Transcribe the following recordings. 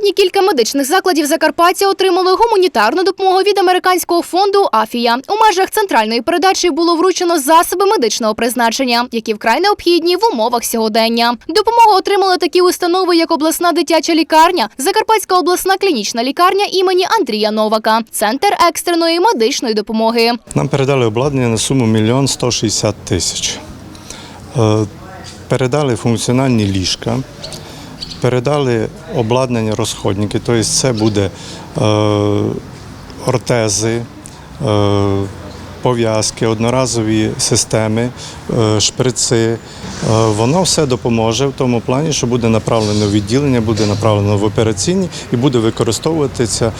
Сьогодні кілька медичних закладів Закарпаття отримали гуманітарну допомогу від американського фонду Афія. У межах центральної передачі було вручено засоби медичного призначення, які вкрай необхідні в умовах сьогодення. Допомогу отримали такі установи, як обласна дитяча лікарня, Закарпатська обласна клінічна лікарня імені Андрія Новака, центр екстреної медичної допомоги. Нам передали обладнання на суму 1 160 тисяч. Е, Передали функціональні ліжка, передали обладнання розходники, тобто це буде е, ортези, е, пов'язки, одноразові системи, е, шприци. Воно все допоможе в тому плані, що буде направлено в відділення, буде направлено в операційні і буде використовуватися.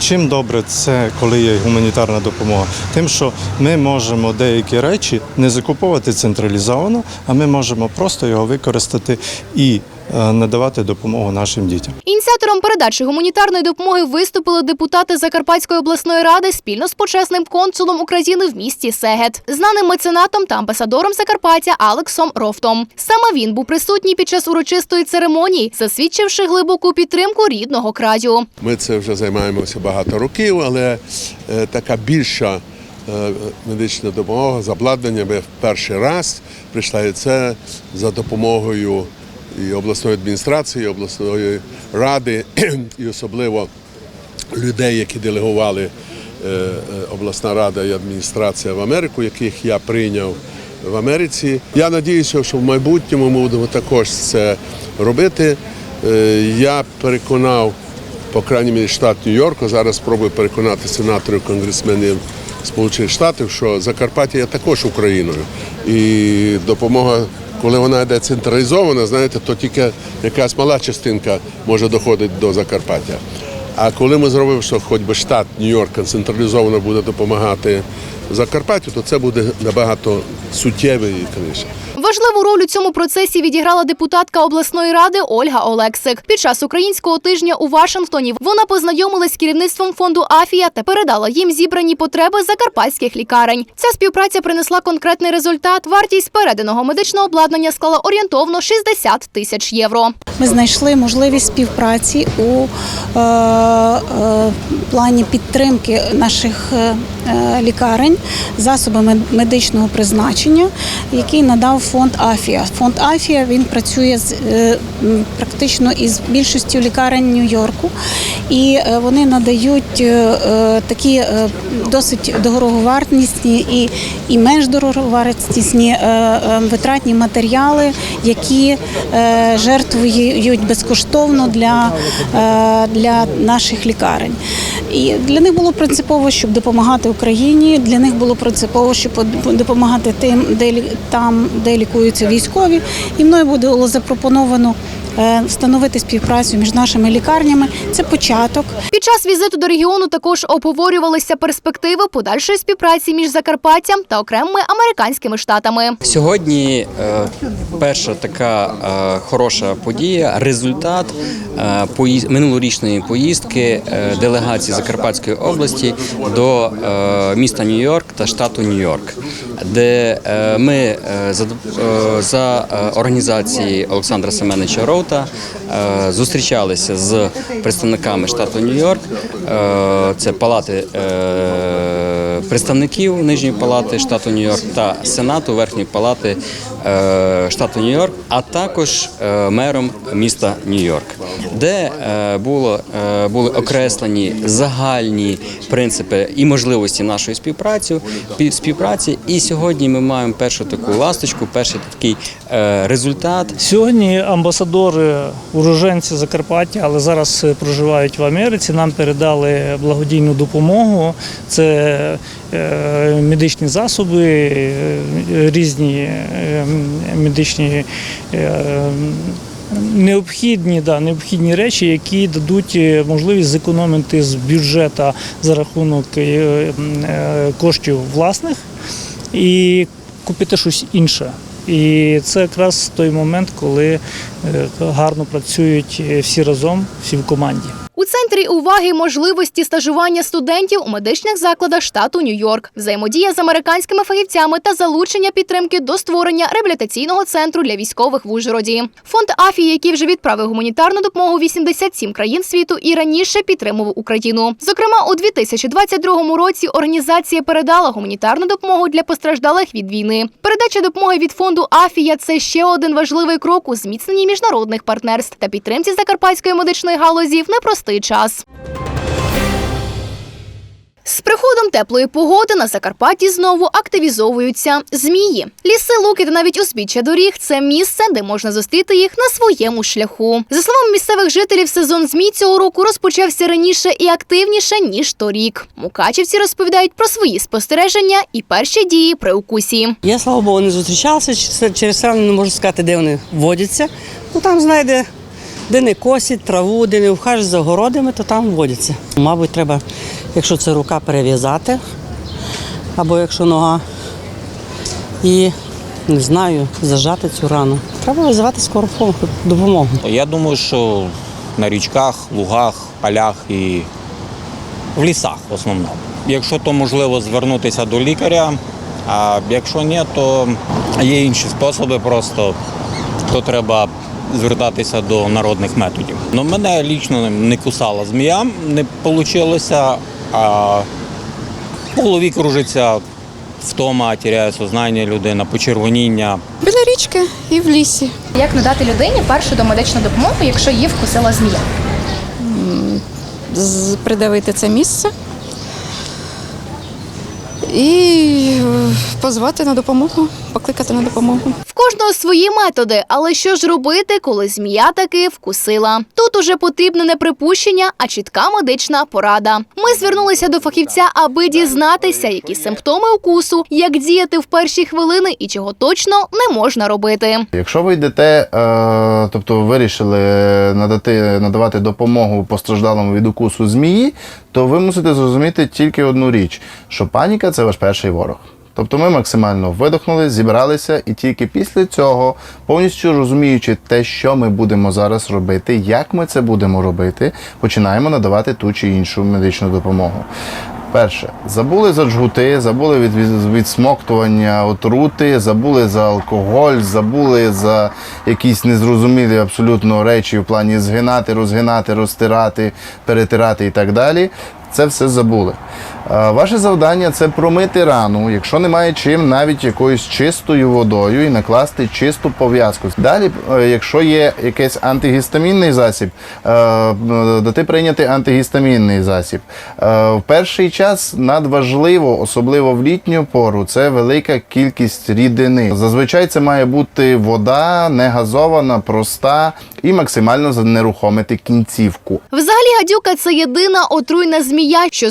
Чим добре це, коли є гуманітарна допомога? Тим, що ми можемо деякі речі не закуповувати централізовано, а ми можемо просто його використати і надавати допомогу нашим дітям. Ініціатором передачі гуманітарної допомоги виступили депутати Закарпатської обласної ради спільно з почесним консулом України в місті Сегет, знаним меценатом та амбасадором Закарпаття Алексом Рофтом. Саме він був присутній під час урочистої церемонії, засвідчивши глибоку підтримку рідного краю. Ми це вже займаємося багато років, але е, така більша е, медична допомога з обладнанням ми в перший раз прийшла і це за допомогою і обласної адміністрації, і обласної ради, і особливо людей, які делегували е, е, обласна рада і адміністрація в Америку, яких я прийняв в Америці. Я сподіваюся, що в майбутньому ми будемо також це робити. Е, Я переконав, по крайній мірі, штат Нью-Йорку, зараз спробую переконати сенаторів, конгресменів Сполучених Штатів, що Закарпаття є також Україною. І допомога, коли вона йде централізована, знаєте, то тільки якась мала частинка може доходити до Закарпаття. А коли ми зробимо, що хоч би штат Нью-Йорка централізовано буде допомагати Закарпаттю, то це буде набагато суттєвіше. Важливу роль у цьому процесі відіграла депутатка обласної ради Ольга Олексик. Під час українського тижня у Вашингтоні вона познайомилась з керівництвом фонду Афія та передала їм зібрані потреби закарпатських лікарень. Ця співпраця принесла конкретний результат. Вартість переданого медичного обладнання склала орієнтовно 60 тисяч євро. Ми знайшли можливість співпраці у е, е, плані підтримки наших е, е, лікарень засобами медичного призначення, який надав фонд Афія. Фонд Афія він працює з е, практично із більшістю лікарень Нью-Йорку, і е, вони надають е, такі досить дороговартісні і, і менш дороговартісні витратні матеріали, які жертвують безкоштовно для, для наших лікарень. І для них було принципово, щоб допомагати Україні. Для них було принципово, щоб допомагати тим, де там, де лікуються військові. І мною було запропоновано встановити співпрацю між нашими лікарнями. Це початок. Під час візиту до регіону також обговорювалися перспективи подальшої співпраці між Закарпаттям та окремими американськими штатами. Сьогодні е, перша така е, хороша подія, результат е, минулорічної поїздки е, делегації Закарпатської області до е, міста Нью-Йорк та штату Нью-Йорк, де е, ми е, за, е, за організації Олександра Семеновича Роута зустрічалися з представниками штату Нью-Йорк. Це палати представників Нижньої палати штату Нью-Йорк та Сенату Верхньої палати штату Нью-Йорк, а також е, мером міста Нью-Йорк, де е, було, е, були окреслені загальні принципи і можливості нашої співпраці. співпраці. І сьогодні ми маємо першу таку ласточку, перший такий результат. Сьогодні амбасадори, уроженці Закарпаття, але зараз проживають в Америці. Нам передали благодійну допомогу. Це медичні засоби, різні медичні. Е, Необхідні, да, необхідні речі, які дадуть е, можливість зекономити з бюджету за рахунок е, коштів власних і купити щось інше. І це якраз той момент, коли гарно працюють всі разом, всі в команді. У центрі уваги можливості стажування студентів у медичних закладах штату Нью-Йорк, взаємодія з американськими фахівцями та залучення підтримки до створення реабілітаційного центру для військових в Ужгороді. Фонд АФІ, який вже відправив гуманітарну допомогу 87 країн світу і раніше підтримував Україну. Зокрема, у 2022 році організація передала гуманітарну допомогу для постраждалих від війни. Передача допомоги від фонду АФІЯ це ще один важливий крок у зміцненні міжнародних партнерств та підтримці закарпатської медичної галузі в непростий час. З приходом теплої погоди на Закарпатті знову активізовуються змії. Ліси, луки та навіть узбіччя доріг це місце, де можна зустріти їх на своєму шляху. За словами місцевих жителів, сезон змій цього року розпочався раніше і активніше ніж торік. Мукачівці розповідають про свої спостереження і перші дії при укусі. Я, слава Богу, не зустрічалася чи- через це не можу сказати, де вони водяться. Ну там знайде, де не косять траву, де не вхажуть за городами, то там водяться. Мабуть, треба, якщо це рука, перев'язати, або якщо нога, і не знаю, зажати цю рану. Треба визивати скору пом- допомогу. Я думаю, що на річках, лугах, полях і в лісах в основному. Якщо то можливо звернутися до лікаря, а якщо ні, то є інші способи просто, то треба звертатися до народних методів. Ну, мене лічно не кусала змія, не вийшло, а в голові кружиться втома, тіряє сознання людина, почервоніння. Біля річки і в лісі. Як надати людині першу домедичну допомогу, якщо її вкусила змія? Придавити це місце і е, позвати на допомогу, покликати на допомогу. В кожного свої методи, але що ж робити, коли змія таки вкусила? Тут уже потрібне не припущення, а чітка медична порада. Ми звернулися до фахівця, аби дізнатися, які симптоми укусу, як діяти в перші хвилини і чого точно не можна робити. Якщо ви йдете, е, тобто вирішили надати, надавати допомогу постраждалому від укусу змії, то ви мусите зрозуміти тільки одну річ: що паніка це ваш перший ворог. Тобто ми максимально видохнули, зібралися, і тільки після цього, повністю розуміючи те, що ми будемо зараз робити, як ми це будемо робити, починаємо надавати ту чи іншу медичну допомогу. Перше, забули за джгути, забули від, від відсмоктування отрути, забули за алкоголь, забули за якісь незрозумілі абсолютно речі в плані згинати, розгинати, розтирати, перетирати і так далі. Це все забули. Е, Ваше завдання це промити рану, якщо немає чим, навіть якоюсь чистою водою і накласти чисту пов'язку. Далі, е, якщо є якийсь антигістамінний засіб, е, дати прийняти антигістамінний засіб. В перший час надважливо, особливо в літню пору, це велика кількість рідини. Зазвичай це має бути вода, не газована, проста і максимально занерухомити кінцівку. Взагалі, гадюка це єдина отруйна змія, що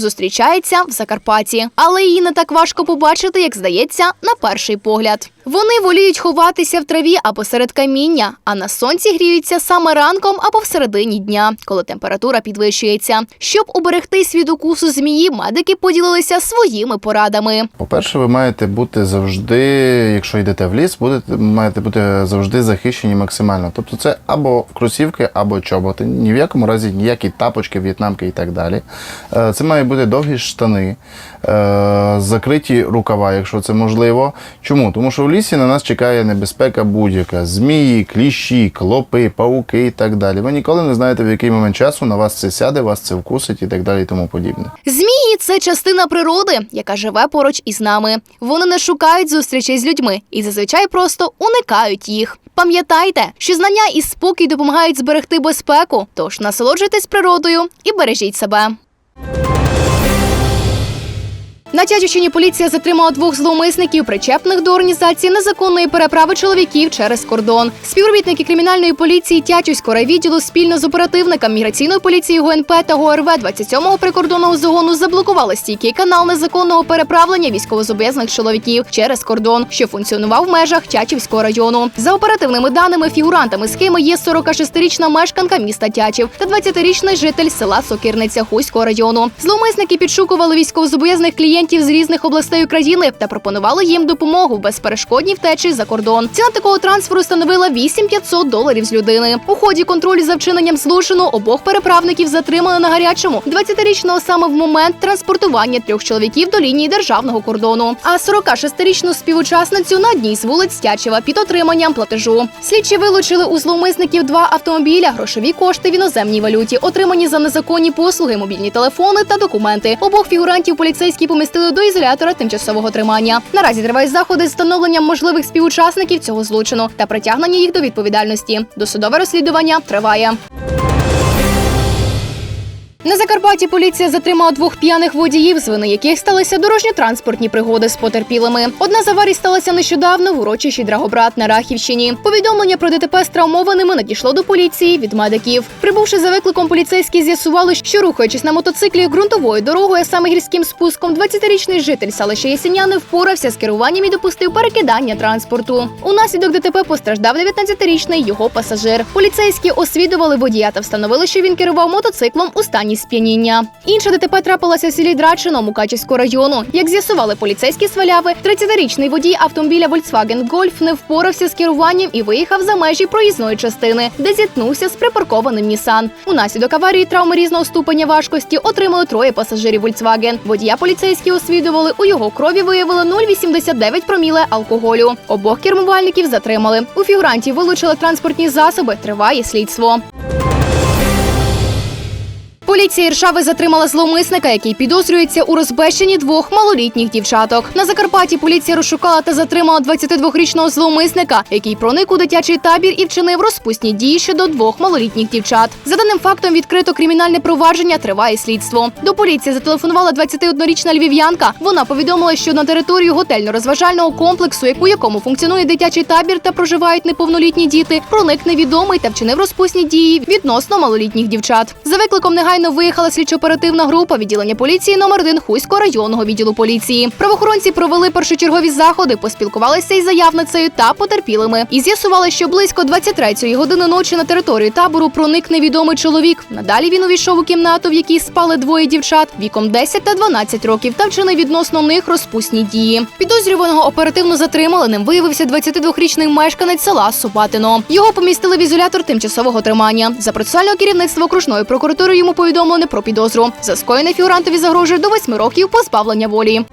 зустрічається в Закарпатті, але її не так важко побачити, як здається, на перший погляд. Вони воліють ховатися в траві або серед каміння, а на сонці гріються саме ранком або всередині дня, коли температура підвищується. Щоб уберегтись від укусу змії, медики поділилися своїми порадами. По-перше, ви маєте бути завжди, якщо йдете в ліс, будете маєте бути завжди захищені максимально. Тобто це або кросівки, або чоботи. Ні в якому разі ніякі тапочки, в'єтнамки і так далі. Е, Це мають бути довгі штани, закриті рукава, якщо це можливо. Чому? Тому що в лісі на нас чекає небезпека будь-яка: змії, кліщі, клопи, пауки і так далі. Ви ніколи не знаєте, в який момент часу на вас це сяде, вас це вкусить і так далі, і тому подібне. Змії це частина природи, яка живе поруч із нами. Вони не шукають зустрічей з людьми і зазвичай просто уникають їх. Пам'ятайте, що знання і спокій допомагають зберегти безпеку, тож насолоджуйтесь природою і бережіть себе. На Тячівщині поліція затримала двох зловмисників, причепних до організації незаконної переправи чоловіків через кордон. Співробітники кримінальної поліції Тячівського райвідділу спільно з оперативником міграційної поліції ГУНП та ГОРВ 27-го прикордонного загону заблокували стійкий канал незаконного переправлення військовозобов'язаних чоловіків через кордон, що функціонував в межах Тячівського району. За оперативними даними, фігурантами схеми є 46-річна мешканка міста Тячів та 20-річний житель села Сокирниця Хуського району. Зловмисники підшукували військовозобов'язаних клієнтів клієнтів з різних областей України та пропонували їм допомогу в безперешкодній втечі за кордон. Ціна такого трансферу становила 8500 доларів з людини. У ході контролю за вчиненням злочину обох переправників затримали на гарячому 20-річного саме в момент транспортування трьох чоловіків до лінії державного кордону. А 46-річну співучасницю на одній з вулиць Тячева під отриманням платежу. Слідчі вилучили у зловмисників два автомобіля, грошові кошти в іноземній валюті, отримані за незаконні послуги, мобільні телефони та документи. Обох фігурантів поліцейські помістили до ізолятора тимчасового тримання. Наразі тривають заходи з встановленням можливих співучасників цього злочину та притягнення їх до відповідальності. Досудове розслідування триває. На Закарпатті поліція затримала двох п'яних водіїв, з вини яких сталися дорожньо-транспортні пригоди з потерпілими. Одна з аварій сталася нещодавно в урочищі Драгобрат на Рахівщині. Повідомлення про ДТП з травмованими надійшло до поліції від медиків. Прибувши за викликом, поліцейські з'ясували, що рухаючись на мотоциклі ґрунтовою дорогою, а саме гірським спуском, 20-річний житель селища Єсеняни впорався з керуванням і допустив перекидання транспорту. Унаслідок ДТП постраждав 19-річний його пасажир. Поліцейські освідували водія та встановили, що він керував мотоциклом у стані сп'яніння. Інша ДТП трапилася в селі Драчино Мукачівського району. Як з'ясували поліцейські сваляви, 30-річний водій автомобіля Volkswagen Golf не впорався з керуванням і виїхав за межі проїзної частини, де зіткнувся з припаркованим Нісан. Унаслідок аварії травми різного ступеня важкості отримали троє пасажирів Volkswagen. Водія поліцейські освідували, у його крові виявили 0,89 проміле алкоголю. Обох кермувальників затримали. У фігурантів вилучили транспортні засоби. Триває слідство. Поліція Іршави затримала зловмисника, який підозрюється у розбещенні двох малолітніх дівчаток. На Закарпатті поліція розшукала та затримала 22-річного зловмисника, який проник у дитячий табір і вчинив розпусні дії щодо двох малолітніх дівчат. За даним фактом відкрито кримінальне провадження триває слідство. До поліції зателефонувала 21-річна львів'янка. Вона повідомила, що на територію готельно-розважального комплексу, у якому функціонує дитячий табір та проживають неповнолітні діти, проник невідомий та вчинив розпусні дії відносно малолітніх дівчат. За викликом негайно виїхала слідчо-оперативна група відділення поліції номер 1 Хуського районного відділу поліції. Правоохоронці провели першочергові заходи, поспілкувалися із заявницею та потерпілими і з'ясували, що близько 23-ї години ночі на територію табору проник невідомий чоловік. Надалі він увійшов у кімнату, в якій спали двоє дівчат віком 10 та 12 років, та вчинив відносно них розпусні дії. Підозрюваного оперативно затримали. Ним виявився 22-річний мешканець села Супатино. Його помістили в ізолятор тимчасового тримання. За процесуального керівництва окружної прокуратури йому повідомлено про підозру. За скоєне фігурантові загрожує до восьми років позбавлення волі.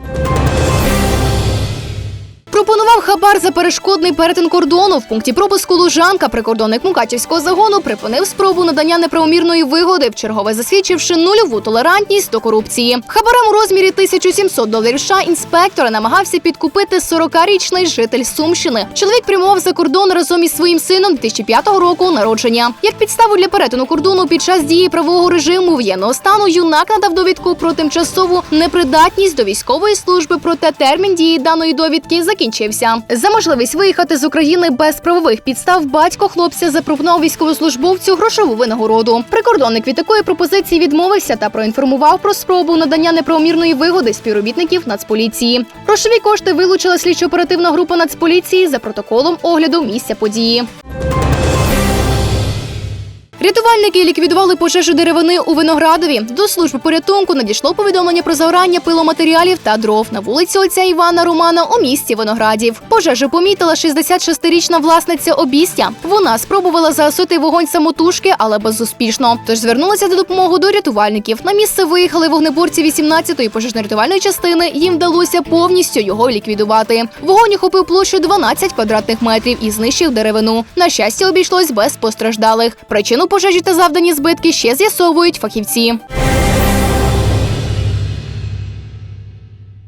Пропонував хабар за перешкодний перетин кордону. В пункті пропуску Лужанка прикордонник Мукачівського загону припинив спробу надання неправомірної вигоди, вчергове засвідчивши нульову толерантність до корупції. Хабарем у розмірі 1700 доларів США інспектора намагався підкупити 40-річний житель Сумщини. Чоловік прямував за кордон разом із своїм сином 2005 року народження. Як підставу для перетину кордону під час дії правового режиму воєнного стану юнак надав довідку про тимчасову непридатність до військової служби. Проте термін дії даної довідки закінчився. За можливість виїхати з України без правових підстав батько хлопця запропонував військовослужбовцю грошову винагороду. Прикордонник від такої пропозиції відмовився та проінформував про спробу надання неправомірної вигоди співробітників Нацполіції. Грошові кошти вилучила слідчо-оперативна група Нацполіції за протоколом огляду місця події. Рятувальники ліквідували пожежу деревини у Виноградові. До служби порятунку надійшло повідомлення про загорання пиломатеріалів та дров на вулиці отця Івана Романа у місті Виноградів. Пожежу помітила 66-річна власниця обістя. Вона спробувала загасити вогонь самотужки, але безуспішно. Тож звернулася до допомоги до рятувальників. На місце виїхали вогнеборці 18-ї пожежно-рятувальної частини. Їм вдалося повністю його ліквідувати. Вогонь охопив площу 12 квадратних метрів і знищив деревину. На щастя, обійшлось без постраждалих. Причину пожежі та завдані збитки ще з'ясовують фахівці.